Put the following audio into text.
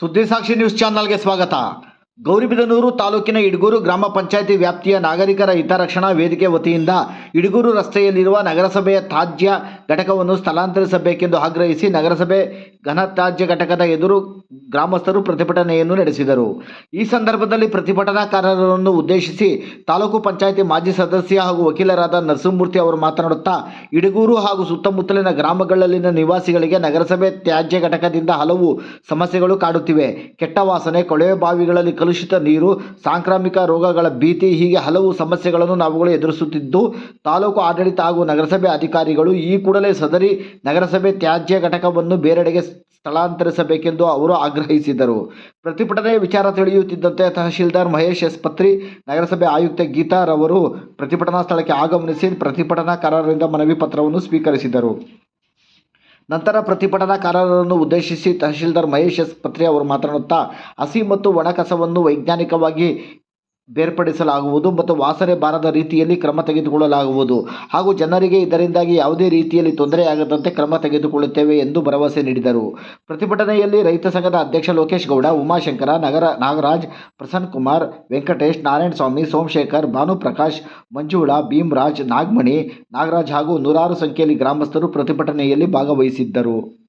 ಸುದ್ದಿಸಾಕ್ಷಿ news ಚಾನಲ್ಗೆ ಸ್ವಾಗತ ಗೌರಿಬಿದನೂರು ತಾಲೂಕಿನ ಇಡಗೂರು ಗ್ರಾಮ ಪಂಚಾಯಿತಿ ವ್ಯಾಪ್ತಿಯ ನಾಗರಿಕರ ಹಿತರಕ್ಷಣಾ ವೇದಿಕೆ ವತಿಯಿಂದ ಇಡಗೂರು ರಸ್ತೆಯಲ್ಲಿರುವ ನಗರಸಭೆಯ ತ್ಯಾಜ್ಯ ಘಟಕವನ್ನು ಸ್ಥಳಾಂತರಿಸಬೇಕೆಂದು ಆಗ್ರಹಿಸಿ ನಗರಸಭೆ ಘನತ್ಯಾಜ್ಯ ಘಟಕದ ಎದುರು ಗ್ರಾಮಸ್ಥರು ಪ್ರತಿಭಟನೆಯನ್ನು ನಡೆಸಿದರು. ಈ ಸಂದರ್ಭದಲ್ಲಿ ಪ್ರತಿಭಟನಾಕಾರರನ್ನು ಉದ್ದೇಶಿಸಿ ತಾಲೂಕು ಪಂಚಾಯಿತಿ ಮಾಜಿ ಸದಸ್ಯ ಹಾಗೂ ವಕೀಲರಾದ ನರಸಿಂಹಮೂರ್ತಿ ಅವರು ಮಾತನಾಡುತ್ತಾ, ಇಡಗೂರು ಹಾಗೂ ಸುತ್ತಮುತ್ತಲಿನ ಗ್ರಾಮಗಳಲ್ಲಿನ ನಿವಾಸಿಗಳಿಗೆ ನಗರಸಭೆ ತ್ಯಾಜ್ಯ ಘಟಕದಿಂದ ಹಲವು ಸಮಸ್ಯೆಗಳು ಕಾಡುತ್ತಿವೆ. ಕೆಟ್ಟ ವಾಸನೆ, ಕೊಳವೆ ಬಾವಿಗಳಲ್ಲಿ ಕಲುಷಿತ ನೀರು, ಸಾಂಕ್ರಾಮಿಕ ರೋಗಗಳ ಭೀತಿ, ಹೀಗೆ ಹಲವು ಸಮಸ್ಯೆಗಳನ್ನು ನಾವುಗಳು ಎದುರಿಸುತ್ತಿದ್ದು, ತಾಲೂಕು ಆಡಳಿತ ಹಾಗೂ ನಗರಸಭೆ ಅಧಿಕಾರಿಗಳು ಈ ಕೂಡಲೇ ಸದರಿ ನಗರಸಭೆ ತ್ಯಾಜ್ಯ ಘಟಕವನ್ನು ಬೇರೆಡೆಗೆ ಸ್ಥಳಾಂತರಿಸಬೇಕೆಂದು ಅವರು ಆಗ್ರಹಿಸಿದರು. ಪ್ರತಿಭಟನೆಯ ವಿಚಾರ ತಿಳಿಯುತ್ತಿದ್ದಂತೆ ತಹಶೀಲ್ದಾರ್ ಮಹೇಶ್ ಎಸ್. ಪತ್ರಿ, ನಗರಸಭೆ ಆಯುಕ್ತ ಗೀತಾ ರವರು ಪ್ರತಿಭಟನಾ ಸ್ಥಳಕ್ಕೆ ಆಗಮನಿಸಿ ಪ್ರತಿಭಟನಾಕಾರರಿಂದ ಮನವಿ ಪತ್ರವನ್ನು ಸ್ವೀಕರಿಸಿದರು. ನಂತರ ಪ್ರತಿಭಟನಾಕಾರರನ್ನು ಉದ್ದೇಶಿಸಿ ತಹಶೀಲ್ದಾರ್ ಮಹೇಶ್ ಎಸ್ ಪತ್ರಿ ಅವರು ಮಾತನಾಡುತ್ತಾ ಹಸಿ ಮತ್ತು ಒಣ ಕಸವನ್ನು ವೈಜ್ಞಾನಿಕವಾಗಿ ಬೇರ್ಪಡಿಸಲಾಗುವುದು ಮತ್ತು ವಾಸನೆ ಬಾರದ ರೀತಿಯಲ್ಲಿ ಕ್ರಮ ತೆಗೆದುಕೊಳ್ಳಲಾಗುವುದು. ಹಾಗೂ ಜನರಿಗೆ ಇದರಿಂದಾಗಿ ಯಾವುದೇ ರೀತಿಯಲ್ಲಿ ತೊಂದರೆಯಾಗದಂತೆ ಕ್ರಮ ತೆಗೆದುಕೊಳ್ಳುತ್ತೇವೆ ಎಂದು ಭರವಸೆ ನೀಡಿದರು. ಪ್ರತಿಭಟನೆಯಲ್ಲಿ ರೈತ ಸಂಘದ ಅಧ್ಯಕ್ಷ ಲೋಕೇಶ್ ಗೌಡ, ಉಮಾಶಂಕರ, ನಗರ ನಾಗರಾಜ್, ಪ್ರಸನ್ನ ಕುಮಾರ್, ವೆಂಕಟೇಶ್ ನಾರಾಯಣ ಸ್ವಾಮಿ ಸೋಮಶೇಖರ್ ಭಾನುಪ್ರಕಾಶ್ ಮಂಜುಳಾ, ಭೀಮರಾಜ್, ನಾಗಮಣಿ, ನಾಗರಾಜ್ ಹಾಗೂ ನೂರಾರು ಸಂಖ್ಯೆಯಲ್ಲಿ ಗ್ರಾಮಸ್ಥರು ಪ್ರತಿಭಟನೆಯಲ್ಲಿ ಭಾಗವಹಿಸಿದ್ದರು.